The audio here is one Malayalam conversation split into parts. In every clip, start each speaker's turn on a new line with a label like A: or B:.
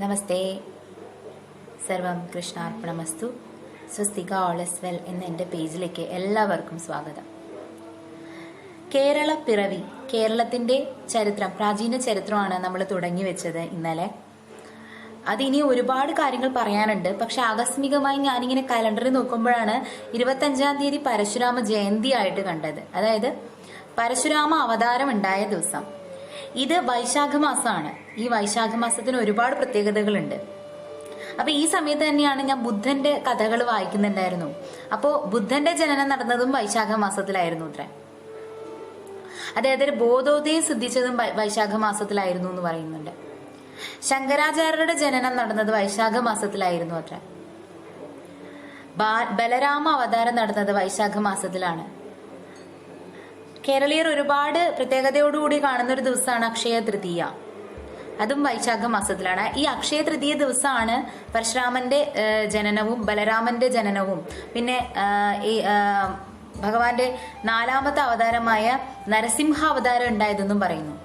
A: നമസ്തേ. സർവം കൃഷ്ണാർപ്പണമസ്തു. സ്വസ്തിക ഓളസ് വെൽ എന്ന എന്റെ പേജിലേക്ക് എല്ലാവർക്കും സ്വാഗതം. കേരള പിറവി കേരളത്തിന്റെ ചരിത്രം പ്രാചീന ചരിത്രമാണ് നമ്മൾ തുടങ്ങി വെച്ചത് ഇന്നലെ. അതിനി ഒരുപാട് കാര്യങ്ങൾ പറയാനുണ്ട്. പക്ഷെ ആകസ്മികമായി ഞാനിങ്ങനെ കലണ്ടറിൽ നോക്കുമ്പോഴാണ് ഇരുപത്തഞ്ചാം തീയതി പരശുരാമ ജയന്തി ആയിട്ട് കണ്ടത്. അതായത് പരശുരാമ അവതാരം ഉണ്ടായ ദിവസം. ഇത് വൈശാഖ മാസമാണ്. ഈ വൈശാഖ മാസത്തിന് ഒരുപാട് പ്രത്യേകതകളുണ്ട്. അപ്പൊ ഈ സമയത്ത് തന്നെയാണ് ഞാൻ ബുദ്ധന്റെ കഥകൾ വായിക്കുന്നുണ്ടായിരുന്നു. അപ്പോ ബുദ്ധന്റെ ജനനം നടന്നതും വൈശാഖ മാസത്തിലായിരുന്നു അത്ര. അതായത് ബോധോദയം സിദ്ധിച്ചതും വൈശാഖ മാസത്തിലായിരുന്നു എന്ന് പറയുന്നുണ്ട്. ശങ്കരാചാര്യരുടെ ജനനം നടന്നത് വൈശാഖ മാസത്തിലായിരുന്നു അത്ര. ബലരാമ അവതാരം നടന്നത് വൈശാഖ മാസത്തിലാണ്. കേരളീയർ ഒരുപാട് പ്രത്യേകതയോടുകൂടി കാണുന്ന ഒരു ദിവസമാണ് അക്ഷയ തൃതീയ. അതും വൈശാഖ മാസത്തിലാണ്. ഈ അക്ഷയ തൃതീയ ദിവസമാണ് പരശുരാമന്റെ ജനനവും ബലരാമന്റെ ജനനവും. പിന്നെ ഈ ഭഗവാന്റെ നാലാമത്തെ അവതാരമായ നരസിംഹ അവതാരം ഉണ്ടായതെന്നും പറയുന്നു.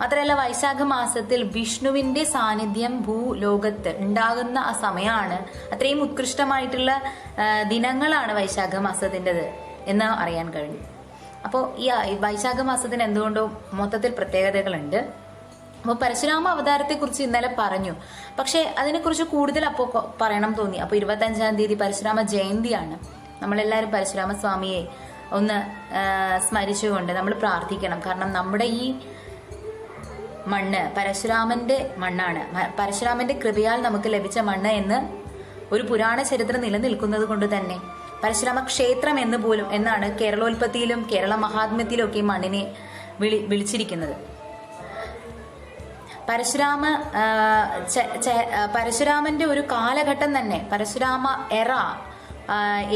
A: മാത്രമല്ല വൈശാഖ മാസത്തിൽ വിഷ്ണുവിന്റെ സാന്നിധ്യം ഭൂലോകത്ത് ഉണ്ടാകുന്ന ആ സമയമാണ് അത്രയും ഉത്കൃഷ്ടമായിട്ടുള്ള ദിനങ്ങളാണ് വൈശാഖ മാസത്തിന്റെത് എന്ന് അറിയാൻ കഴിഞ്ഞു. അപ്പോൾ ഈ വൈശാഖ മാസത്തിന് എന്തുകൊണ്ടോ മൊത്തത്തിൽ പ്രത്യേകതകളുണ്ട്. അപ്പോൾ പരശുരാമ അവതാരത്തെ കുറിച്ച് ഇന്നലെ പറഞ്ഞു. പക്ഷെ അതിനെക്കുറിച്ച് കൂടുതൽ അപ്പോൾ പറയണം തോന്നി. അപ്പോൾ ഇരുപത്തഞ്ചാം തീയതി പരശുരാമ ജയന്തിയാണ്. നമ്മളെല്ലാവരും പരശുരാമ സ്വാമിയെ ഒന്ന് സ്മരിച്ചുകൊണ്ട് നമ്മൾ പ്രാർത്ഥിക്കണം. കാരണം നമ്മുടെ ഈ മണ്ണ് പരശുരാമന്റെ മണ്ണാണ്. പരശുരാമന്റെ കൃപയാൽ നമുക്ക് ലഭിച്ച മണ്ണ് എന്ന് ഒരു പുരാണ ചരിത്രം നിലനിൽക്കുന്നത് കൊണ്ട് തന്നെ. പരശുരാമ ക്ഷേത്രം എന്ന് പോലും എന്നാണ് കേരളോൽപ്പത്തിയിലും കേരള മഹാത്മ്യത്തിലും ഒക്കെ മണ്ണിനെ വിളി വിളിച്ചിരിക്കുന്നത്. പരശുരാമ പരശുരാമന്റെ ഒരു കാലഘട്ടം തന്നെ പരശുരാമ എറ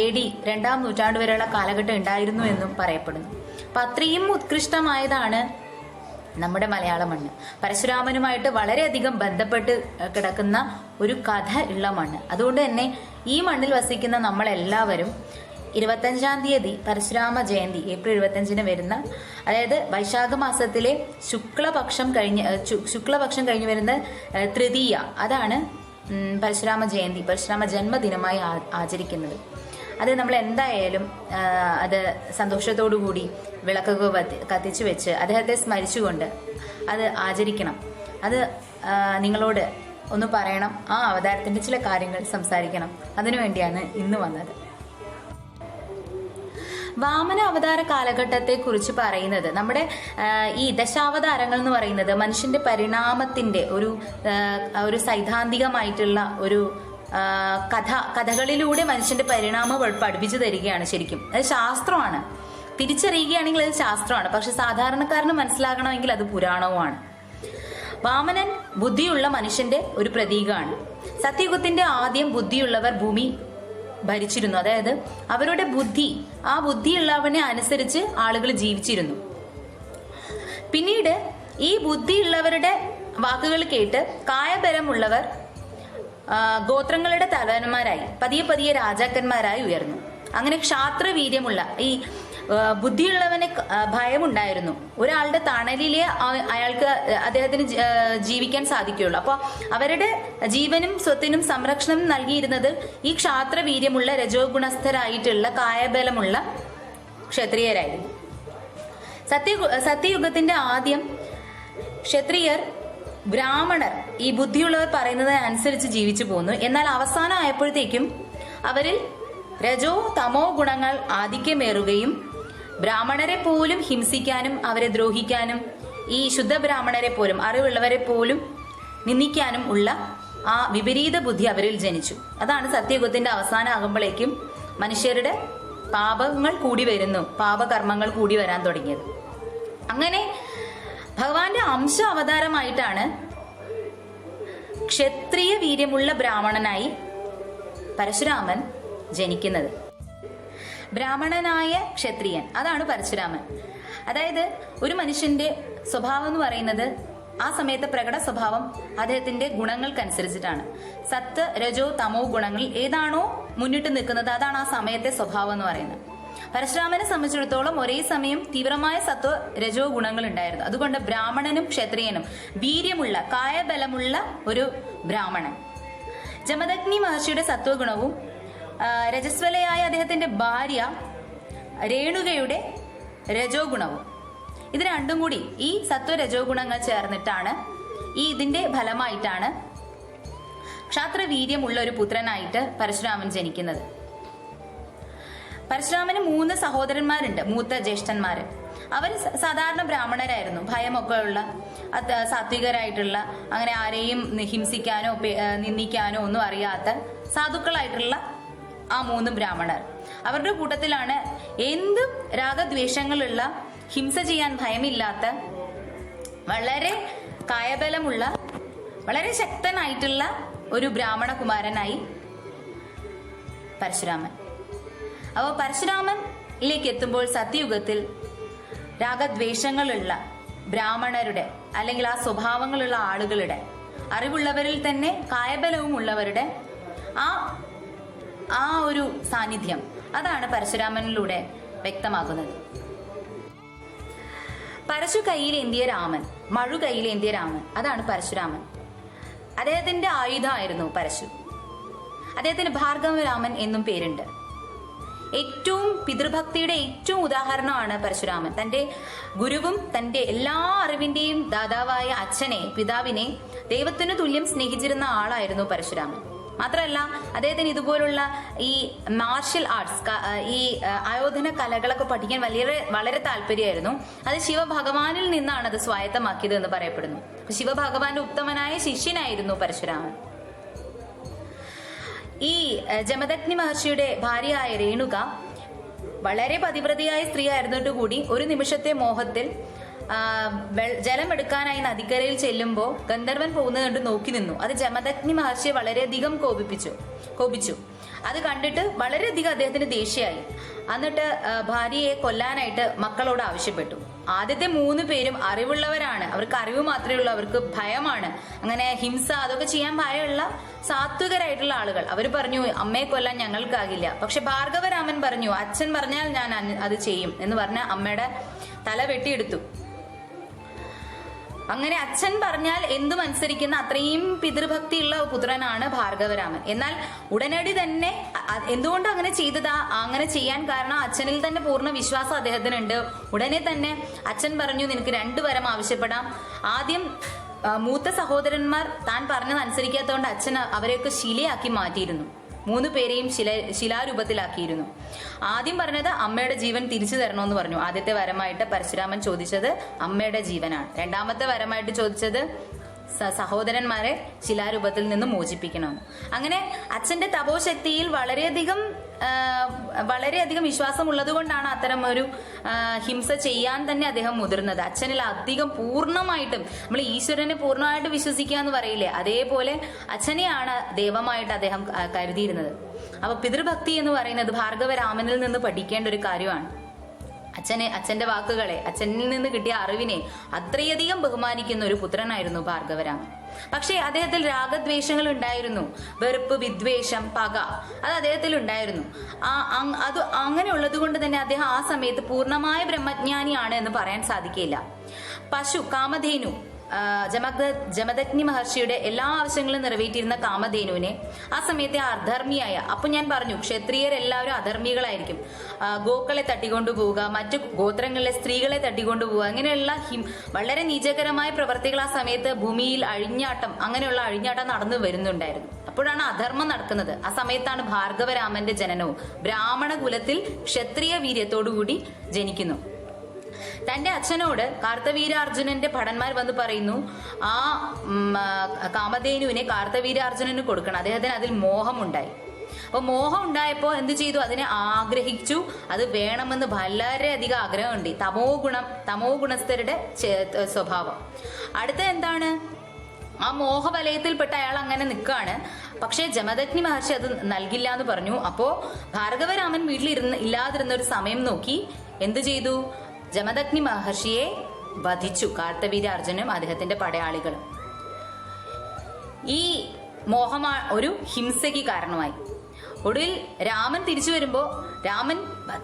A: എ ഡി രണ്ടാം നൂറ്റാണ്ട് വരെയുള്ള കാലഘട്ടം ഉണ്ടായിരുന്നു എന്നും പറയപ്പെടുന്നു. അപ്പൊ അത്രയും ഉത്കൃഷ്ടമായതാണ് നമ്മുടെ മലയാള മണ്ണ്. പരശുരാമനുമായിട്ട് വളരെയധികം ബന്ധപ്പെട്ട് കിടക്കുന്ന ഒരു കഥ ഉള്ള മണ്ണ്. അതുകൊണ്ട് തന്നെ ഈ മണ്ണിൽ വസിക്കുന്ന നമ്മളെല്ലാവരും ഇരുപത്തഞ്ചാം തീയതി പരശുരാമ ജയന്തി ഏപ്രിൽ ഇരുപത്തഞ്ചിന് വരുന്ന അതായത് വൈശാഖ മാസത്തിലെ ശുക്ലപക്ഷം കഴിഞ്ഞ് ശുക്ലപക്ഷം കഴിഞ്ഞ് വരുന്ന തൃതീയ. അതാണ് പരശുരാമ ജയന്തി പരശുരാമ ജന്മദിനമായി ആചരിക്കുന്നത്. അത് നമ്മൾ എന്തായാലും അത് സന്തോഷത്തോടു കൂടി വിളക്കൊക്കെ കത്തി കത്തിച്ചു വെച്ച് അദ്ദേഹത്തെ സ്മരിച്ചുകൊണ്ട് അത് ആചരിക്കണം. അത് നിങ്ങളോട് ഒന്ന് പറയണം. ആ അവതാരത്തിന്റെ ചില കാര്യങ്ങൾ സംസാരിക്കണം. അതിനുവേണ്ടിയാണ് ഇന്ന് വന്നത്. വാമന അവതാര കാലഘട്ടത്തെ കുറിച്ച് പറയുന്നത് നമ്മുടെ ഈ ദശാവതാരങ്ങൾ എന്ന് പറയുന്നത് മനുഷ്യന്റെ പരിണാമത്തിന്റെ ഒരു ഒരു സൈദ്ധാന്തികമായിട്ടുള്ള ഒരു കഥ കഥകളിലൂടെ മനുഷ്യന്റെ പരിണാമം പഠി- പഠിപ്പിച്ചു തരികയാണ് ശരിക്കും. അത് ശാസ്ത്രമാണ്. തിരിച്ചറിയുകയാണെങ്കിൽ അത് ശാസ്ത്രമാണ്. പക്ഷെ സാധാരണക്കാരന് മനസ്സിലാകണമെങ്കിൽ അത് പുരാണവുമാണ്. വാമനൻ ബുദ്ധിയുള്ള മനുഷ്യന്റെ ഒരു പ്രതീകമാണ്. സത്യയുഗത്തിന്റെ ആദ്യം ബുദ്ധിയുള്ളവർ ഭൂമി ഭരിച്ചിരുന്നു. അതായത് അവരുടെ ബുദ്ധി ആ ബുദ്ധിയുള്ളവനെ അനുസരിച്ച് ആളുകൾ ജീവിച്ചിരുന്നു. പിന്നീട് ഈ ബുദ്ധിയുള്ളവരുടെ വാക്കുകൾ കേട്ട് കായബലമുള്ളവർ ഗോത്രങ്ങളുടെ തലവന്മാരായി പതിയെ പതിയെ രാജാക്കന്മാരായി ഉയർന്നു. അങ്ങനെ ക്ഷാത്രവീര്യമുള്ള ഈ ബുദ്ധിയുള്ളവന് ഭയമുണ്ടായിരുന്നു. ഒരാളുടെ തണലിലെ അയാൾക്ക് അദ്ദേഹത്തിന് ജീവിക്കാൻ സാധിക്കുകയുള്ളൂ. അപ്പോൾ അവരുടെ ജീവനും സ്വത്തിനും സംരക്ഷണം നൽകിയിരുന്നത് ഈ ക്ഷാത്രവീര്യമുള്ള രജോഗുണസ്ഥരായിട്ടുള്ള കായബലമുള്ള ക്ഷത്രിയരായിരുന്നു. സത്യ സത്യയുഗത്തിന്റെ ആദ്യം ക്ഷത്രിയർ ബ്രാഹ്മണർ ഈ ബുദ്ധിയുള്ളവർ പറയുന്നതിനനുസരിച്ച് ജീവിച്ചു പോന്നു. എന്നാൽ അവസാനം ആയപ്പോഴത്തേക്കും അവരിൽ രജോ തമോ ഗുണങ്ങൾ ആധിക്യമേറുകയും ബ്രാഹ്മണരെ പോലും ഹിംസിക്കാനും അവരെ ദ്രോഹിക്കാനും ഈ ശുദ്ധ ബ്രാഹ്മണരെ പോലും അറിവുള്ളവരെ പോലും നിന്ദിക്കാനും ഉള്ള ആ വിപരീത ബുദ്ധി അവരിൽ ജനിച്ചു. അതാണ് സത്യയുഗത്തിന്റെ അവസാനമാകുമ്പോഴേക്കും മനുഷ്യരുടെ പാപങ്ങൾ കൂടി വരുന്നു പാപകർമ്മങ്ങൾ കൂടി വരാൻ തുടങ്ങിയത്. അങ്ങനെ ഭഗവാന്റെ അംശ അവതാരമായിട്ടാണ് ക്ഷത്രിയ വീര്യമുള്ള ബ്രാഹ്മണനായി പരശുരാമൻ ജനിക്കുന്നത്. ബ്രാഹ്മണനായ ക്ഷത്രിയൻ അതാണ് പരശുരാമൻ. അതായത് ഒരു മനുഷ്യന്റെ സ്വഭാവം എന്ന് പറയുന്നത് ആ സമയത്തെ പ്രകട സ്വഭാവം അദ്ദേഹത്തിന്റെ ഗുണങ്ങൾക്കനുസരിച്ചിട്ടാണ്. സത്ത് രജോ തമോ ഗുണങ്ങളിൽ ഏതാണോ മുന്നിട്ട് നിൽക്കുന്നത് അതാണ് ആ സമയത്തെ സ്വഭാവം എന്ന് പറയുന്നത്. പരശുരാമനെ സംബന്ധിച്ചിടത്തോളം ഒരേ സമയം തീവ്രമായ സത്വ രജോ ഗുണങ്ങൾ ഉണ്ടായിരുന്നു. അതുകൊണ്ട് ബ്രാഹ്മണനും ക്ഷത്രിയനും വീര്യമുള്ള കായബലമുള്ള ഒരു ബ്രാഹ്മണൻ. ജമദഗ്നി മഹർഷിയുടെ സത്വഗുണവും രജസ്വലയായ അദ്ദേഹത്തിന്റെ ഭാര്യ രേണുകയുടെ രജോ ഗുണവും. ഇത് രണ്ടും കൂടി ഈ സത്വ രജോ ഗുണങ്ങൾ ചേർന്നിട്ടാണ് ഈ ഇതിന്റെ ഫലമായിട്ടാണ് ക്ഷാത്രവീര്യമുള്ള ഒരു പുത്രനായിട്ട് പരശുരാമൻ ജനിക്കുന്നത്. പരശുരാമന് മൂന്ന് സഹോദരന്മാരുണ്ട് മൂത്ത ജ്യേഷ്ഠന്മാര്. അവർ സാധാരണ ബ്രാഹ്മണരായിരുന്നു. ഭയമൊക്കെ ഉള്ള സാത്വികരായിട്ടുള്ള അങ്ങനെ ആരെയും ഹിംസിക്കാനോ നിന്ദിക്കാനോ ഒന്നും അറിയാത്ത സാധുക്കളായിട്ടുള്ള ആ മൂന്ന് ബ്രാഹ്മണർ. അവരുടെ കൂട്ടത്തിലാണ് എന്തും രാഗദ്വേഷങ്ങളുള്ള ഹിംസ ചെയ്യാൻ ഭയമില്ലാത്ത വളരെ കായബലമുള്ള വളരെ ശക്തനായിട്ടുള്ള ഒരു ബ്രാഹ്മണ കുമാരനായി പരശുരാമൻ. അപ്പോൾ പരശുരാമനിലേക്ക് എത്തുമ്പോൾ സത്യയുഗത്തിൽ രാഗദ്വേഷങ്ങളുള്ള ബ്രാഹ്മണരുടെ അല്ലെങ്കിൽ ആ സ്വഭാവങ്ങളുള്ള ആളുകളുടെ അറിവുള്ളവരിൽ തന്നെ കായബലവും ഉള്ളവരുടെ ആ ആ ഒരു സാന്നിധ്യം അതാണ് പരശുരാമനിലൂടെ വ്യക്തമാകുന്നത്. പരശു കയ്യിലേന്തിയ രാമൻ മഴു കയ്യിലേന്തിയ രാമൻ അതാണ് പരശുരാമൻ. അദ്ദേഹത്തിന്റെ ആയുധമായിരുന്നു പരശു. അദ്ദേഹത്തിന് ഭാർഗവരാമൻ എന്നും പേരുണ്ട്. ഏറ്റവും പിതൃഭക്തിയുടെ ഏറ്റവും ഉദാഹരണമാണ് പരശുരാമൻ. തന്റെ ഗുരുവും തന്റെ എല്ലാ അറിവിന്റെയും ദാതാവായ അച്ഛനെ പിതാവിനെ ദൈവത്തിനു തുല്യം സ്നേഹിച്ചിരുന്ന ആളായിരുന്നു പരശുരാമൻ. മാത്രമല്ല അദ്ദേഹത്തിന് ഇതുപോലുള്ള ഈ മാർഷൽ ആർട്സ് ഈ ആയോധന കലകളൊക്കെ പഠിക്കാൻ വളരെ വളരെ താല്പര്യമായിരുന്നു. അത് ശിവഭഗവാനിൽ നിന്നാണ് അത് സ്വായത്തമാക്കിയത് എന്ന് പറയപ്പെടുന്നു. ശിവഭഗവാന്റെ ഉത്തമനായ ശിഷ്യനായിരുന്നു പരശുരാമൻ. ഈ ജമദഗ്നി മഹർഷിയുടെ ഭാര്യയായ രേണുക വളരെ പതിവ്രതയായ സ്ത്രീ ആയിരുന്നിട്ട് കൂടി ഒരു നിമിഷത്തെ മോഹത്തിൽ ജലം എടുക്കാനായി നദിക്കരയിൽ ചെല്ലുമ്പോൾ ഗന്ധർവൻ പോകുന്നത് കണ്ട് നോക്കി നിന്നു. അത് ജമദഗ്നി മഹർഷിയെ വളരെയധികം കോപിപ്പിച്ചു കോപിച്ചു. അത് കണ്ടിട്ട് വളരെയധികം അദ്ദേഹത്തിന് ദേഷ്യമായി. എന്നിട്ട് ഭാര്യയെ കൊല്ലാനായിട്ട് മക്കളോട് ആവശ്യപ്പെട്ടു. ആദ്യത്തെ മൂന്ന് പേരും അറിവുള്ളവരാണ്. അവർക്ക് അറിവ് മാത്രമേ ഉള്ളൂ അവർക്ക് ഭയമാണ്. അങ്ങനെ ഹിംസ അതൊക്കെ ചെയ്യാൻ ഭയമുള്ള സാത്വികരായിട്ടുള്ള ആളുകൾ. അവർ പറഞ്ഞു അമ്മയെ കൊല്ലാൻ ഞങ്ങൾക്കാകില്ല. പക്ഷെ ഭാർഗവരാമൻ പറഞ്ഞു അച്ഛൻ പറഞ്ഞാൽ ഞാൻ അത് ചെയ്യും. എന്ന് പറഞ്ഞ അമ്മയുടെ തല വെട്ടിയെടുത്തു. അങ്ങനെ അച്ഛൻ പറഞ്ഞാൽ എന്തും അനുസരിക്കുന്ന അത്രയും പിതൃഭക്തിയുള്ള പുത്രനാണ് ഭാർഗവരാമൻ. എന്നാൽ ഉടനടി തന്നെ എന്തുകൊണ്ട് അങ്ങനെ ചെയ്തതാ? അങ്ങനെ ചെയ്യാൻ കാരണം അച്ഛനിൽ തന്നെ പൂർണ വിശ്വാസം അദ്ദേഹത്തിനുണ്ട്. ഉടനെ തന്നെ അച്ഛൻ പറഞ്ഞു നിനക്ക് രണ്ടു വരം ആവശ്യപ്പെടാം. ആദ്യം മൂത്ത സഹോദരന്മാർ താൻ പറഞ്ഞത് അനുസരിക്കാത്തതുകൊണ്ട് അച്ഛൻ അവരെയൊക്കെ ശിലയാക്കി മാറ്റിയിരുന്നു. മൂന്ന് പേരെയും ശില ശിലാരൂപത്തിലാക്കിയിരുന്നു. ആദ്യം പറഞ്ഞത് അമ്മയുടെ ജീവൻ തിരിച്ചു തരണമെന്ന് പറഞ്ഞു. ആദ്യത്തെ വരമായിട്ട് പരശുരാമൻ ചോദിച്ചത് അമ്മയുടെ ജീവനാണ്. രണ്ടാമത്തെ വരമായിട്ട് ചോദിച്ചത് സഹോദരന്മാരെ ശിലാരൂപത്തിൽ നിന്ന് മോചിപ്പിക്കണമെന്ന് അങ്ങനെ അച്ഛന്റെ തപോശക്തിയിൽ വളരെയധികം വളരെയധികം വിശ്വാസം ഉള്ളതുകൊണ്ടാണ് അത്തരം ഒരു ഹിംസ ചെയ്യാൻ തന്നെ അദ്ദേഹം മുതിർന്നത്. അച്ഛനിൽ അധികം പൂർണമായിട്ടും നമ്മൾ ഈശ്വരനെ പൂർണമായിട്ട് വിശ്വസിക്കുക എന്ന് പറയില്ലേ? അതേപോലെ അച്ഛനെയാണ് ദൈവമായിട്ട് അദ്ദേഹം കരുതിയിരുന്നത്. അപ്പൊ പിതൃഭക്തി എന്ന് പറയുന്നത് ഭാർഗവരാമനിൽ നിന്ന് പഠിക്കേണ്ട ഒരു കാര്യമാണ്. അച്ഛനെ അച്ഛന്റെ വാക്കുകളെ അച്ഛനിൽ നിന്ന് കിട്ടിയ അറിവിനെ അത്രയധികം ബഹുമാനിക്കുന്ന ഒരു പുത്രനായിരുന്നു ഭാർഗവരാമൻ പക്ഷേ അദ്ദേഹത്തിൽ രാഗദ്വേഷങ്ങൾ ഉണ്ടായിരുന്നു. വെറുപ്പ് വിദ്വേഷം പക അത് അദ്ദേഹത്തിൽ ഉണ്ടായിരുന്നു. ആ അത് അങ്ങനെ ഉള്ളത് കൊണ്ട് തന്നെ അദ്ദേഹം ആ സമയത്ത് പൂർണമായ ബ്രഹ്മജ്ഞാനിയാണ് എന്ന് പറയാൻ സാധിക്കില്ല പശു കാമധേനു ജമദ ജമദഗ്നി മഹർഷിയുടെ എല്ലാ ആവശ്യങ്ങളും നിറവേറ്റിയിരുന്ന കാമധേനുവിനെ ആ സമയത്തെ അധർമ്മിയായ അപ്പൊ ഞാൻ പറഞ്ഞു ക്ഷത്രിയരെല്ലാവരും അധർമ്മികളായിരിക്കും. ഗോക്കളെ തട്ടിക്കൊണ്ടു പോവുക മറ്റു ഗോത്രങ്ങളിലെ സ്ത്രീകളെ തട്ടിക്കൊണ്ടു പോവുക അങ്ങനെയുള്ള വളരെ നീചകരമായ പ്രവർത്തികൾ ആ സമയത്ത് ഭൂമിയിൽ അഴിഞ്ഞാട്ടം അങ്ങനെയുള്ള അഴിഞ്ഞാട്ടം നടന്നു വരുന്നുണ്ടായിരുന്നു. അപ്പോഴാണ് അധർമ്മം നടക്കുന്നത്. ആ സമയത്താണ് ഭാർഗവരാമന്റെ ജനനവും. ബ്രാഹ്മണ കുലത്തിൽ ക്ഷത്രിയ വീര്യത്തോടുകൂടി ജനിക്കുന്നു. തന്റെ അച്ഛനോട് കാർത്തവീരാർജുനന്റെ ഭടന്മാർ വന്ന് പറയുന്നു ആ, കാമധേനുവിനെ കാർത്തവീരാർജുനന് കൊടുക്കണം. അദ്ദേഹത്തിന് അതിൽ മോഹമുണ്ടായി. അപ്പോൾ മോഹം ഉണ്ടായപ്പോൾ എന്ത് ചെയ്തു? അതിനെ ആഗ്രഹിച്ചു. അത് വേണമെന്ന് വളരെയധികം ആഗ്രഹമുണ്ട്. തമോ ഗുണം തമോ ഗുണസ്ഥരുടെ സ്വഭാവം. അടുത്ത എന്താണ്? ആ മോഹവലയത്തിൽപ്പെട്ട അയാൾ അങ്ങനെ നിൽക്കുകയാണ്. പക്ഷേ ജമദഗ്നി മഹർഷി അത് നൽകില്ല എന്ന് പറഞ്ഞു. അപ്പോൾ ഭാർഗവരാമൻ വീട്ടിലിരുന്ന് ഇല്ലാതിരുന്ന ഒരു സമയം നോക്കി. എന്ത് ചെയ്തു? ജമദഗ്നി മഹർഷിയെ വധിച്ചു കാർത്തവീരാർജുനും അദ്ദേഹത്തിന്റെ പടയാളികളും. ഈ മോഹമാ ഒരു ഹിംസയ്ക്ക് കാരണമായി. ഒടുവിൽ രാമൻ തിരിച്ചു വരുമ്പോ രാമൻ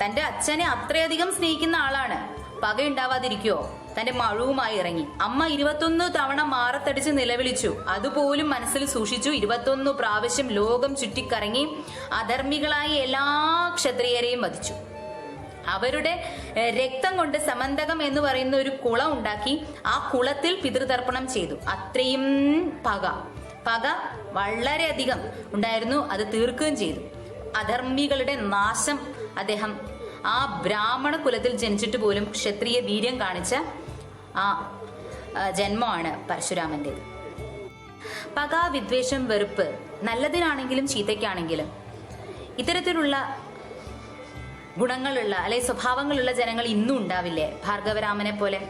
A: തന്റെ അച്ഛനെ അത്രയധികം സ്നേഹിക്കുന്ന ആളാണ്. പകയുണ്ടാവാതിരിക്കുവോ? തന്റെ മഴുവുമായി ഇറങ്ങി. അമ്മ ഇരുപത്തൊന്ന് തവണ മാറത്തടിച്ച് നിലവിളിച്ചു. അതുപോലും മനസ്സിൽ സൂക്ഷിച്ചു. ഇരുപത്തൊന്ന് പ്രാവശ്യം ലോകം ചുറ്റിക്കറങ്ങി അധർമ്മികളായി എല്ലാ ക്ഷത്രിയരെയും വധിച്ചു. അവരുടെ രക്തം കൊണ്ട് സമന്തകം എന്ന് പറയുന്ന ഒരു കുളം ഉണ്ടാക്കി ആ കുളത്തിൽ പിതൃതർപ്പണം ചെയ്തു. അത്രയും പക. പക വളരെയധികം ഉണ്ടായിരുന്നു. അത് തീർക്കുകയും ചെയ്തു. അധർമ്മികളുടെ നാശം അദ്ദേഹം ആ ബ്രാഹ്മണ കുലത്തിൽ ജനിച്ചിട്ട് പോലും ക്ഷത്രിയ വീര്യം കാണിച്ച ആ ജന്മമാണ് പരശുരാമന്റെ പക വിദ്വേഷം വെറുപ്പ്. നല്ലതിനാണെങ്കിലും ചീത്തയ്ക്കാണെങ്കിലും ഇത്തരത്തിലുള്ള ഗുണങ്ങളുള്ള അല്ലെ സ്വഭാവങ്ങളുള്ള ജനങ്ങൾ ഇന്നും ഉണ്ടാവില്ലേ? ഭാർഗവരാമനെ പോലെ.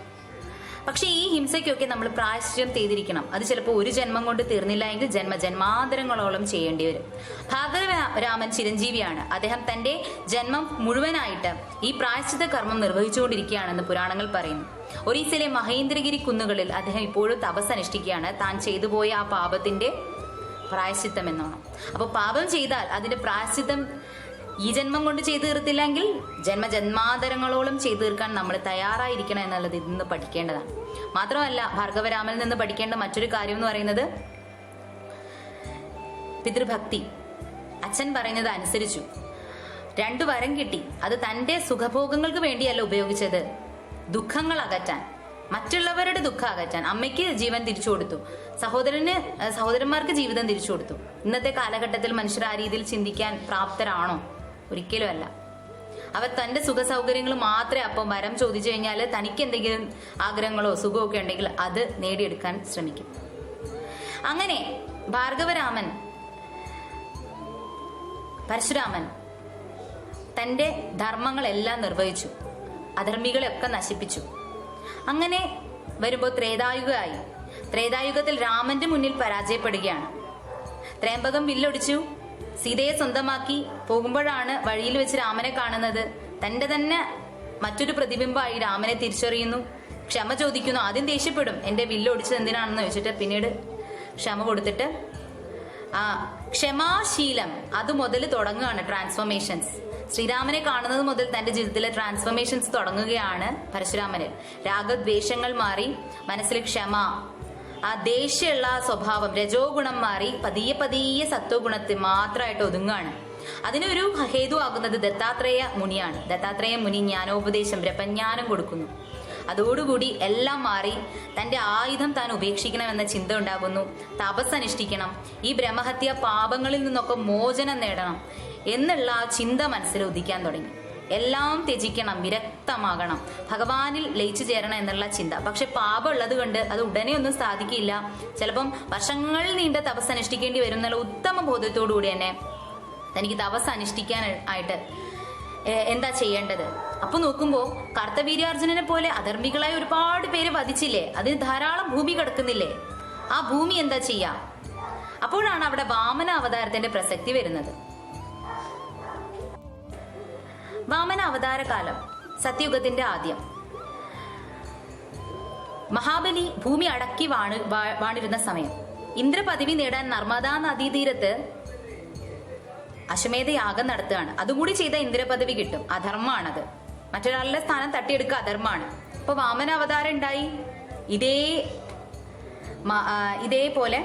A: പക്ഷെ ഈ ഹിംസയ്ക്കൊക്കെ നമ്മൾ പ്രായശ്ചിത്യം ചെയ്തിരിക്കണം. അത് ചിലപ്പോൾ ഒരു ജന്മം കൊണ്ട് തീർന്നില്ല എങ്കിൽ ജന്മ ജന്മാന്തരങ്ങളോളം ചെയ്യേണ്ടി വരും. ഭാഗവ രാമൻ ചിരഞ്ജീവിയാണ്. അദ്ദേഹം തന്റെ ജന്മം മുഴുവനായിട്ട് ഈ പ്രായശ്ചിത കർമ്മം നിർവഹിച്ചുകൊണ്ടിരിക്കുകയാണെന്ന് പുരാണങ്ങൾ പറയുന്നു. ഒറീസയിലെ മഹേന്ദ്രഗിരി കുന്നുകളിൽ അദ്ദേഹം ഇപ്പോഴും തപസ് അനുഷ്ഠിക്കുകയാണ് താൻ ചെയ്തുപോയ ആ പാപത്തിന്റെ പ്രായശ്ചിത്തം എന്നാണ്. അപ്പോൾ പാപം ചെയ്താൽ അതിന്റെ പ്രായശ്ചിത്തം ഈ ജന്മം കൊണ്ട് ചെയ്തു തീർത്തില്ലെങ്കിൽ ജന്മജന്മാന്തരങ്ങളോളം ചെയ്തു തീർക്കാൻ നമ്മൾ തയ്യാറായിരിക്കണം എന്നുള്ളത് ഇന്ന് പഠിക്കേണ്ടതാണ്. മാത്രമല്ല ഭാർഗവരാമൽ നിന്ന് പഠിക്കേണ്ട മറ്റൊരു കാര്യം എന്ന് പറയുന്നത് പിതൃഭക്തി. അച്ഛൻ പറയുന്നത് അനുസരിച്ചു. രണ്ടു വരം കിട്ടി. അത് തന്റെ സുഖഭോഗങ്ങൾക്ക് വേണ്ടിയല്ല ഉപയോഗിച്ചത്. ദുഃഖങ്ങൾ അകറ്റാൻ. മറ്റുള്ളവരുടെ ദുഃഖം അകറ്റാൻ. അമ്മയ്ക്ക് ജീവൻ തിരിച്ചു കൊടുത്തു. സഹോദരന് സഹോദരന്മാർക്ക് ജീവിതം തിരിച്ചു കൊടുത്തു. ഇന്നത്തെ കാലഘട്ടത്തിൽ മനുഷ്യർ ആ രീതിയിൽ ചിന്തിക്കാൻ പ്രാപ്തരാണോ? ഒരിക്കലും അല്ല. അവർ തന്റെ സുഖ സൗകര്യങ്ങൾ മാത്രമേ അപ്പം വരം ചോദിച്ചു കഴിഞ്ഞാൽ തനിക്ക് എന്തെങ്കിലും ആഗ്രഹങ്ങളോ സുഖമോ ഒക്കെ ഉണ്ടെങ്കിൽ അത് നേടിയെടുക്കാൻ ശ്രമിക്കും. അങ്ങനെ ഭാർഗവരാമൻ പരശുരാമൻ തന്റെ ധർമ്മങ്ങളെല്ലാം നിർവഹിച്ചു. അധർമ്മികളെയൊക്കെ നശിപ്പിച്ചു. അങ്ങനെ വരുമ്പോൾ ത്രേതായുഗമായി. ത്രേതായുഗത്തിൽ രാമന്റെ മുന്നിൽ പരാജയപ്പെടുകയാണ്. ത്രേമ്പകം വില്ലൊടിച്ചു. സീതയെ സ്വന്തമാക്കി പോകുമ്പോഴാണ് വഴിയിൽ വെച്ച് രാമനെ കാണുന്നത്. തന്റെ തന്നെ മറ്റൊരു പ്രതിബിംബമായി രാമനെ തിരിച്ചറിയുന്നു. ക്ഷമ ചോദിക്കുന്നു. ആദ്യം ദേഷ്യപ്പെടും. എന്റെ വില്ലൊടിച്ചത് എന്തിനാണെന്ന് ചോദിച്ചിട്ട് പിന്നീട് ക്ഷമ കൊടുത്തിട്ട് ആ ക്ഷമാശീലം. അത് മുതൽ തുടങ്ങുകയാണ് ട്രാൻസ്ഫോർമേഷൻസ്. ശ്രീരാമനെ കാണുന്നത് മുതൽ തന്റെ ജീവിതത്തിലെ ട്രാൻസ്ഫോർമേഷൻസ് തുടങ്ങുകയാണ് പരശുരാമനിൽ രാഗദ്വേഷങ്ങൾ മാറി മനസ്സിൽ ക്ഷമ ആ ദേഷ്യമുള്ള സ്വഭാവം രജോ ഗുണം മാറി പതിയെ പതിയെ സത്വ ഗുണത്തിൽ മാത്രമായിട്ട് ഒതുങ്ങാണ് അതിനൊരു ഹേതു ആകുന്നത് ദത്താത്രേയ മുനിയാണ്. ദത്താത്രേയ മുനി ജ്ഞാനോപദേശം ബ്രഹ്മജ്ഞാനം കൊടുക്കുന്നു. അതോടുകൂടി എല്ലാം മാറി തന്റെ ആയുധം താൻ ഉപേക്ഷിക്കണമെന്ന ചിന്ത ഉണ്ടാകുന്നു. തപസ് അനുഷ്ഠിക്കണം ഈ ബ്രഹ്മഹത്യ പാപങ്ങളിൽ നിന്നൊക്കെ മോചനം നേടണം എന്നുള്ള ആ ചിന്ത മനസ്സിൽ ഉദിക്കാൻ തുടങ്ങി. എല്ലാം ത്യജിക്കണം വിരക്തമാകണം. ഭഗവാനിൽ ലയിച്ചു ചേരണം എന്നുള്ള ചിന്ത. പക്ഷെ പാപം ഉള്ളത് കൊണ്ട് അത് ഉടനെ ഒന്നും സാധിക്കില്ല. ചിലപ്പം വർഷങ്ങൾ നീണ്ട തപസ് അനുഷ്ഠിക്കേണ്ടി വരും എന്നുള്ള ഉത്തമ ബോധത്തോടു കൂടി തന്നെ തനിക്ക് തപസ് അനുഷ്ഠിക്കാൻ ആയിട്ട് എന്താ ചെയ്യേണ്ടത്? അപ്പൊ നോക്കുമ്പോ കർത്തവീര്യാർജുനനെ പോലെ അധർമ്മികളായ ഒരുപാട് പേര് വധിച്ചില്ലേ? അതിന് ധാരാളം ഭൂമി കിടക്കുന്നില്ലേ? ആ ഭൂമി എന്താ ചെയ്യാ? അപ്പോഴാണ് അവിടെ വാമന അവതാരത്തിന്റെ പ്രസക്തി വരുന്നത്. വാമന അവതാര കാലം സത്യയുഗത്തിന്റെ ആദ്യം. മഹാബലി ഭൂമി അടക്കി വാണ് വാണിരുന്ന സമയം. ഇന്ദ്രപദവി നേടാൻ നർമ്മദാ നദീതീരത്ത് അശ്വമേധ യാഗം നടത്തുകയാണ്. അതുകൂടി ചെയ്ത ഇന്ദ്രപദവി കിട്ടും. അധർമ്മമാണത് മറ്റൊരാളുടെ സ്ഥാനം തട്ടിയെടുക്കുക അധർമ്മമാണ് അപ്പൊ വാമന അവതാരം ഉണ്ടായി ഇതേ ഇതേപോലെ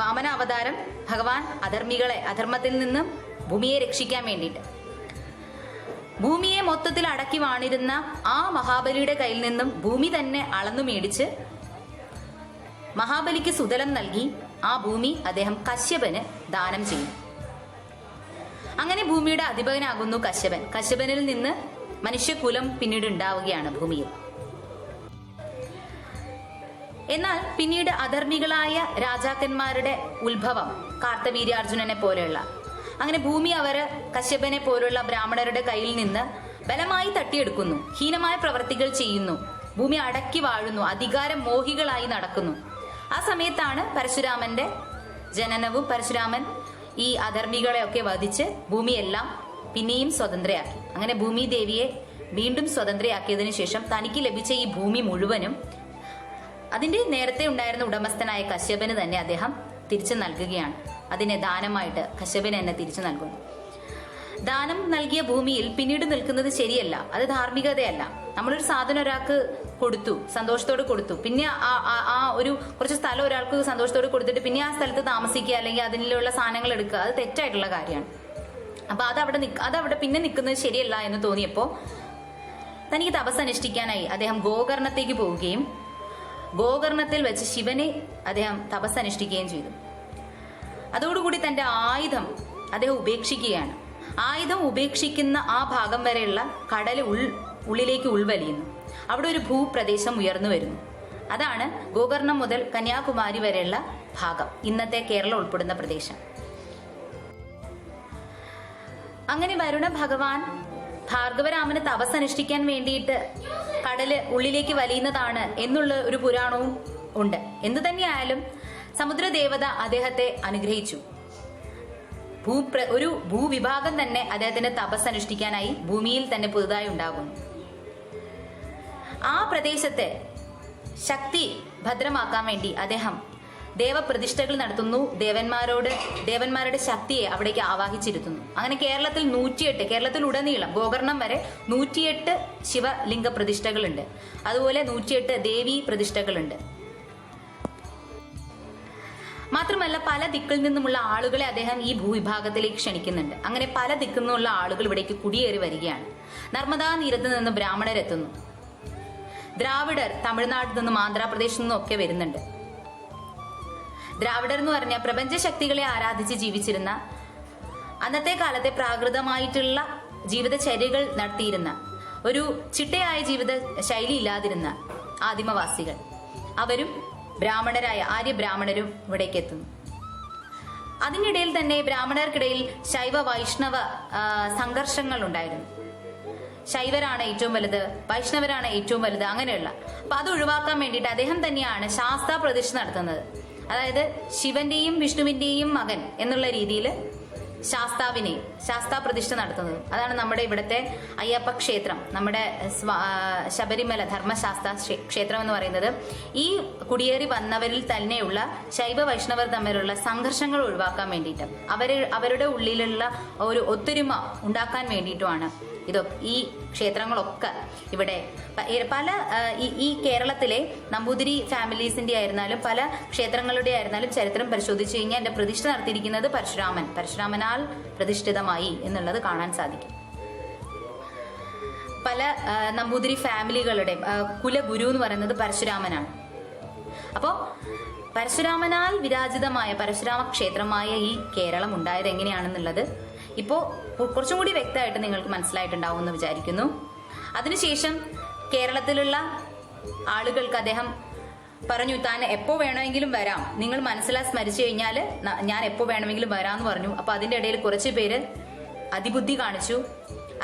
A: വാമന അവതാരം ഭഗവാൻ അധർമ്മികളെ അധർമ്മത്തിൽ നിന്നും ഭൂമിയെ രക്ഷിക്കാൻ വേണ്ടിയിട്ട്. ഭൂമിയെ മൊത്തത്തിൽ അടക്കി വാണിരുന്ന ആ മഹാബലിയുടെ കയ്യിൽ നിന്നും ഭൂമി തന്നെ അളന്നു മേടിച്ച് മഹാബലിക്ക് സുതലം നൽകി ആ ഭൂമി അദ്ദേഹം കശ്യപന് ദാനം ചെയ്യും അങ്ങനെ ഭൂമിയുടെ അധിപകനാകുന്നു കശ്യപൻ. കശ്യപനിൽ നിന്ന് മനുഷ്യകുലം പിന്നീട് ഉണ്ടാവുകയാണ് ഭൂമിയിൽ. എന്നാൽ പിന്നീട് അധർമ്മികളായ രാജാക്കന്മാരുടെ ഉത്ഭവം കാർത്തവീര്യാർജുനനെ പോലെയുള്ള അങ്ങനെ ഭൂമി അവർ കശ്യപനെ പോലുള്ള ബ്രാഹ്മണരുടെ കയ്യിൽ നിന്ന് ബലമായി തട്ടിയെടുക്കുന്നു. ഹീനമായ പ്രവൃത്തികൾ ചെയ്യുന്നു. ഭൂമി അടക്കി വാഴുന്നു. അധികാരം മോഹികളായി നടക്കുന്നു. ആ സമയത്താണ് പരശുരാമന്റെ ജനനവും പരശുരാമൻ ഈ അധർമ്മികളെയൊക്കെ വധിച്ച് ഭൂമിയെല്ലാം പിന്നെയും സ്വതന്ത്രയാക്കി. അങ്ങനെ ഭൂമി ദേവിയെ വീണ്ടും സ്വതന്ത്രയാക്കിയതിനു ശേഷം തനിക്ക് ലഭിച്ച ഈ ഭൂമി മുഴുവനും അതിന്റെ നേരത്തെ ഉണ്ടായിരുന്ന ഉടമസ്ഥനായ കശ്യപന് തന്നെ അദ്ദേഹം തിരിച്ചു നൽകുകയാണ്. അതിനെ ദാനമായിട്ട് കശ്യപൻ എന്നെ തിരിച്ചു നൽകുന്നു. ദാനം നൽകിയ ഭൂമിയിൽ പിന്നീട് നിൽക്കുന്നത് ശരിയല്ല. അത് ധാർമ്മികതയല്ല. നമ്മളൊരു സാധനം ഒരാൾക്ക് കൊടുത്തു സന്തോഷത്തോടെ കൊടുത്തു. പിന്നെ ആ- ആ- ഒരു കുറച്ച് സ്ഥലം ഒരാൾക്ക് സന്തോഷത്തോടെ കൊടുത്തിട്ട് പിന്നെ ആ സ്ഥലത്ത് താമസിക്കുക അല്ലെങ്കിൽ അതിലുള്ള സാധനങ്ങൾ എടുക്കുക അത് തെറ്റായിട്ടുള്ള കാര്യമാണ്. അപ്പൊ അത് അവിടെ നിക്ക- അത് അവിടെ പിന്നെ നിൽക്കുന്നത് ശരിയല്ല എന്ന് തോന്നിയപ്പോ തനിക്ക് തപസ് അനുഷ്ഠിക്കാനായി അദ്ദേഹം ഗോകർണത്തേക്ക് പോവുകയും ഗോകർണത്തിൽ വെച്ച് ശിവനെ അദ്ദേഹം തപസ് അനുഷ്ഠിക്കുകയും ചെയ്തു. അതോടുകൂടി തന്റെ ആയുധം അദ്ദേഹം ഉപേക്ഷിക്കുകയാണ്. ആയുധം ഉപേക്ഷിക്കുന്ന ആ ഭാഗം വരെയുള്ള കടൽ ഉൾ ഉള്ളിലേക്ക് ഉൾവലിയുന്നു. അവിടെ ഒരു ഭൂപ്രദേശം ഉയർന്നു വരുന്നു. അതാണ് ഗോകർണം മുതൽ കന്യാകുമാരി വരെയുള്ള ഭാഗം. ഇന്നത്തെ കേരളം ഉൾപ്പെടുന്ന പ്രദേശം. അങ്ങനെ വരുണ ഭഗവാൻ ഭാർഗവരാമന് തപസ് അനുഷ്ഠിക്കാൻ വേണ്ടിയിട്ട് കടൽ ഉള്ളിലേക്ക് വലിയുന്നതാണ് എന്നുള്ള ഒരു പുരാണവും ഉണ്ട്. എന്തു തന്നെയായാലും സമുദ്രദേവത അദ്ദേഹത്തെ അനുഗ്രഹിച്ചു. ഭൂപ്ര ഒരു ഭൂവിഭാഗം തന്നെ അദ്ദേഹത്തിന്റെ തപസ് അനുഷ്ഠിക്കാനായി ഭൂമിയിൽ തന്നെ പുതുതായി ഉണ്ടാകുന്നു. ആ പ്രദേശത്തെ ശക്തി ഭദ്രമാക്കാൻ വേണ്ടി അദ്ദേഹം ദേവപ്രതിഷ്ഠകൾ നടത്തുന്നു. ദേവന്മാരോട് ദേവന്മാരുടെ ശക്തിയെ അവിടേക്ക് ആവാഹിച്ചിരുത്തുന്നു. അങ്ങനെ കേരളത്തിൽ നൂറ്റിയെട്ട് കേരളത്തിൽ ഉടനീളം ഗോകർണം വരെ നൂറ്റിയെട്ട് ശിവലിംഗ പ്രതിഷ്ഠകളുണ്ട് അതുപോലെ നൂറ്റിയെട്ട് ദേവി പ്രതിഷ്ഠകളുണ്ട് മാത്രമല്ല പല ദിക്കിൽ നിന്നുമുള്ള ആളുകളെ അദ്ദേഹം ഈ ഭൂവിഭാഗത്തിലേക്ക് ക്ഷണിക്കുന്നുണ്ട്. അങ്ങനെ പല ദിക്കിൽ നിന്നുള്ള ആളുകൾ ഇവിടേക്ക് കുടിയേറി വരികയാണ്. നർമ്മദാ തീരത്ത് നിന്ന് ബ്രാഹ്മണരെത്തുന്നു ദ്രാവിഡർ തമിഴ്നാട്ടിൽ നിന്നും ആന്ധ്രാപ്രദേശിൽ നിന്നും ഒക്കെ വരുന്നുണ്ട്. ദ്രാവിഡർ എന്ന് പറഞ്ഞ പ്രപഞ്ച ശക്തികളെ ആരാധിച്ച് ജീവിച്ചിരുന്ന അന്നത്തെ കാലത്തെ പ്രാകൃതമായിട്ടുള്ള ജീവിതചര്യകൾ നടത്തിയിരുന്ന ഒരു ചിട്ടയായ ജീവിത ശൈലി ഇല്ലാതിരുന്ന ആദിമവാസികൾ. അവരും ബ്രാഹ്മണരായ ആര്യ ബ്രാഹ്മണരും ഇവിടേക്ക് എത്തുന്നു. അതിനിടയിൽ തന്നെ ബ്രാഹ്മണർക്കിടയിൽ ശൈവ വൈഷ്ണവ സംഘർഷങ്ങൾ ഉണ്ടായിരുന്നു. ശൈവരാണ് ഏറ്റവും വലുത് വൈഷ്ണവരാണ് ഏറ്റവും വലുത് അങ്ങനെയുള്ള. അപ്പൊ അത് ഒഴിവാക്കാൻ വേണ്ടിയിട്ട് അദ്ദേഹം തന്നെയാണ് ശാസ്ത്ര പ്രതിഷ്ഠ നടത്തുന്നത്. അതായത് ശിവന്റെയും വിഷ്ണുവിന്റെയും മകൻ എന്നുള്ള രീതിയിൽ ശാസ്താവിനെ ശാസ്താ പ്രതിഷ്ഠ നടത്തുന്നത്. അതാണ് നമ്മുടെ ഇവിടുത്തെ അയ്യപ്പ ക്ഷേത്രം. നമ്മുടെ ശബരിമല ധർമ്മശാസ്ത്ര ക്ഷേത്രം എന്ന് പറയുന്നത്. ഈ കുടിയേറി വന്നവരിൽ തന്നെയുള്ള ശൈവ വൈഷ്ണവർ തമ്മിലുള്ള സംഘർഷങ്ങൾ ഒഴിവാക്കാൻ വേണ്ടിയിട്ട്. അവരെ അവരുടെ ഉള്ളിലുള്ള ഒരു ഒത്തൊരുമ ഉണ്ടാക്കാൻ വേണ്ടിയിട്ടുമാണ് ഇതൊ ഈ ക്ഷേത്രങ്ങളൊക്കെ ഇവിടെ. പല ഈ- കേരളത്തിലെ നമ്പൂതിരി ഫാമിലീസിന്റെ ആയിരുന്നാലും പല ക്ഷേത്രങ്ങളുടെ ആയിരുന്നാലും ചരിത്രം പരിശോധിച്ചു കഴിഞ്ഞാൽ എന്റെ പ്രതിഷ്ഠ നടത്തിയിരിക്കുന്നത് പരശുരാമൻ. പരശുരാമനാൽ പ്രതിഷ്ഠിതമായി എന്നുള്ളത് കാണാൻ സാധിക്കും. പല നമ്പൂതിരി ഫാമിലികളുടെ കുലഗുരു എന്ന് പറയുന്നത് പരശുരാമനാണ്. അപ്പോ പരശുരാമനാൽ വിരാജിതമായ പരശുരാമ ക്ഷേത്രമായ ഈ കേരളം ഉണ്ടായത് എങ്ങനെയാണെന്നുള്ളത് ഇപ്പോ കു- കുറച്ചും കൂടി വ്യക്തമായിട്ട് നിങ്ങൾക്ക് മനസ്സിലായിട്ടുണ്ടാവും എന്ന് വിചാരിക്കുന്നു. അതിനുശേഷം കേരളത്തിലുള്ള ആളുകൾക്ക് അദ്ദേഹം പറഞ്ഞു താൻ എപ്പോ വേണമെങ്കിലും വരാം. നിങ്ങൾ മനസ്സിലാ സ്മരിച്ചു കഴിഞ്ഞാൽ ഞാൻ എപ്പോ വേണമെങ്കിലും വരാമെന്ന് പറഞ്ഞു. അപ്പൊ അതിന്റെ ഇടയിൽ കുറച്ച് പേര് അതിബുദ്ധി കാണിച്ചു.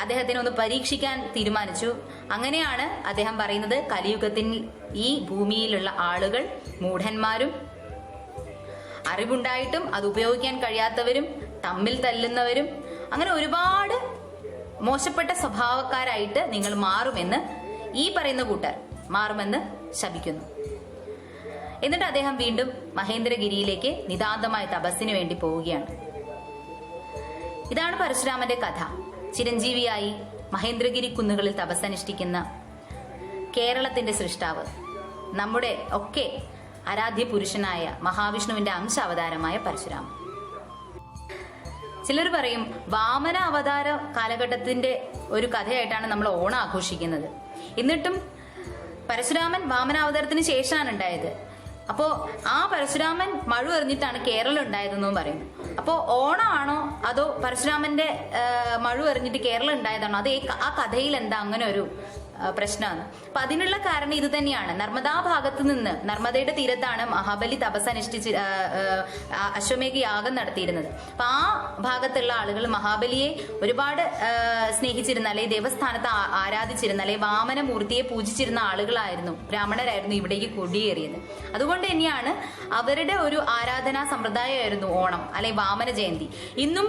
A: അദ്ദേഹത്തിനെ ഒന്ന് പരീക്ഷിക്കാൻ തീരുമാനിച്ചു. അങ്ങനെയാണ് അദ്ദേഹം പറയുന്നത് കലിയുഗത്തിൽ ഈ ഭൂമിയിലുള്ള ആളുകൾ മൂഢന്മാരും അറിവുണ്ടായിട്ടും അത് ഉപയോഗിക്കാൻ കഴിയാത്തവരും തമ്മിൽ തല്ലുന്നവരും അങ്ങനെ ഒരുപാട് മോശപ്പെട്ട സ്വഭാവക്കാരായിട്ട് നിങ്ങൾ മാറുമെന്ന് ഈ പറയുന്ന കൂട്ടർ മാറുമെന്ന് ശപിക്കുന്നു. എന്നിട്ട് അദ്ദേഹം വീണ്ടും മഹേന്ദ്രഗിരിയിലേക്ക് നിതാന്തമായ തപസ്സിന് വേണ്ടി പോവുകയാണ്. ഇതാണ് പരശുരാമന്റെ കഥ. ചിരഞ്ജീവിയായി മഹേന്ദ്രഗിരി കുന്നുകളിൽ തപസ്സനുഷ്ഠിക്കുന്ന കേരളത്തിന്റെ സൃഷ്ടാവ് നമ്മുടെ ഒക്കെ ആരാധ്യ പുരുഷനായ മഹാവിഷ്ണുവിന്റെ അംശ അവതാരമായ പരശുരാമൻ. ചിലർ പറയും വാമന അവതാര കാലഘട്ടത്തിന്റെ ഒരു കഥയായിട്ടാണ് നമ്മൾ ഓണം ആഘോഷിക്കുന്നത്. എന്നിട്ടും പരശുരാമൻ വാമനാവതാരത്തിന് ശേഷമാണ് ഉണ്ടായത്. അപ്പോ ആ പരശുരാമൻ മഴ എറിഞ്ഞിട്ടാണ് കേരളം ഉണ്ടായതെന്നും പറയുന്നു. അപ്പോ ഓണമാണോ അതോ പരശുരാമന്റെ മഴ എറിഞ്ഞിട്ട് കേരളം ഉണ്ടായതാണോ? അത് ആ കഥയിൽ എന്താ അങ്ങനെ ഒരു പ്രശ്നമാണ് അപ്പൊ അതിനുള്ള കാരണം ഇത് തന്നെയാണ്. നർമ്മദാ ഭാഗത്ത് നിന്ന് നർമ്മദയുടെ തീരത്താണ് മഹാബലി തപസ് അനുഷ്ഠിച്ച് അശ്വമേഘ യാഗം നടത്തിയിരുന്നത്. അപ്പൊ ആ ഭാഗത്തുള്ള ആളുകൾ മഹാബലിയെ ഒരുപാട് സ്നേഹിച്ചിരുന്ന അല്ലെങ്കിൽ ദേവസ്ഥാനത്ത് ആരാധിച്ചിരുന്ന അല്ലെങ്കിൽ വാമനമൂർത്തിയെ പൂജിച്ചിരുന്ന ആളുകളായിരുന്നു ബ്രാഹ്മണരായിരുന്നു ഇവിടേക്ക് കുടിയേറിയത്. അതുകൊണ്ട് തന്നെയാണ് അവരുടെ ഒരു ആരാധനാ സമ്പ്രദായമായിരുന്നു ഓണം അല്ലെങ്കിൽ വാമന ജയന്തി ഇന്നും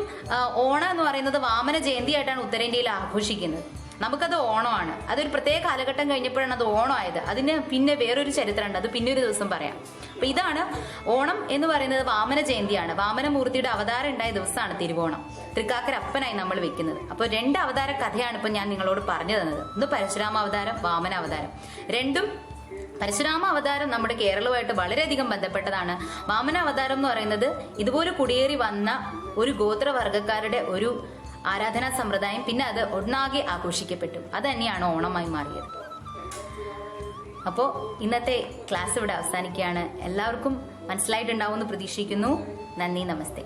A: ഓണം എന്ന് പറയുന്നത് വാമന ജയന്തി ആയിട്ടാണ് ഉത്തരേന്ത്യയിൽ ആഘോഷിക്കുന്നത്. നമുക്കത് ഓണമാണ്. അതൊരു പ്രത്യേക കാലഘട്ടം കഴിഞ്ഞപ്പോഴാണ് അത് ഓണമായത്. അതിന് പിന്നെ വേറൊരു ചരിത്രമുണ്ട്. അത് പിന്നെ ഒരു ദിവസം പറയാം. അപ്പൊ ഇതാണ് ഓണം എന്ന് പറയുന്നത് വാമന ജയന്തിയാണ്. വാമനമൂർത്തിയുടെ അവതാരം ഉണ്ടായ ദിവസമാണ് തിരുവോണം. തൃക്കാക്കര അപ്പനായി നമ്മൾ വെക്കുന്നത്. അപ്പോൾ രണ്ട് അവതാര കഥയാണ് ഇപ്പൊ ഞാൻ നിങ്ങളോട് പറഞ്ഞു തന്നത്. ഒന്ന് പരശുരാമ അവതാരം വാമന അവതാരം. രണ്ടും പരശുരാമ അവതാരം നമ്മുടെ കേരളവുമായിട്ട് വളരെയധികം ബന്ധപ്പെട്ടതാണ്. വാമന അവതാരം എന്ന് പറയുന്നത് ഇതുപോലെ കുടിയേറി വന്ന ഒരു ഗോത്രവർഗക്കാരുടെ ഒരു ആരാധനാ സമ്പ്രദായം. പിന്നെ അത് ഒന്നാകെ ആഘോഷിക്കപ്പെട്ടു. അത് തന്നെയാണ് ഓണമായി മാറിയത്. അപ്പോൾ ഇന്നത്തെ ക്ലാസ് ഇവിടെ അവസാനിക്കുകയാണ്. എല്ലാവർക്കും മനസ്സിലായിട്ടുണ്ടാവുമെന്ന് പ്രതീക്ഷിക്കുന്നു. നന്ദി നമസ്തേ.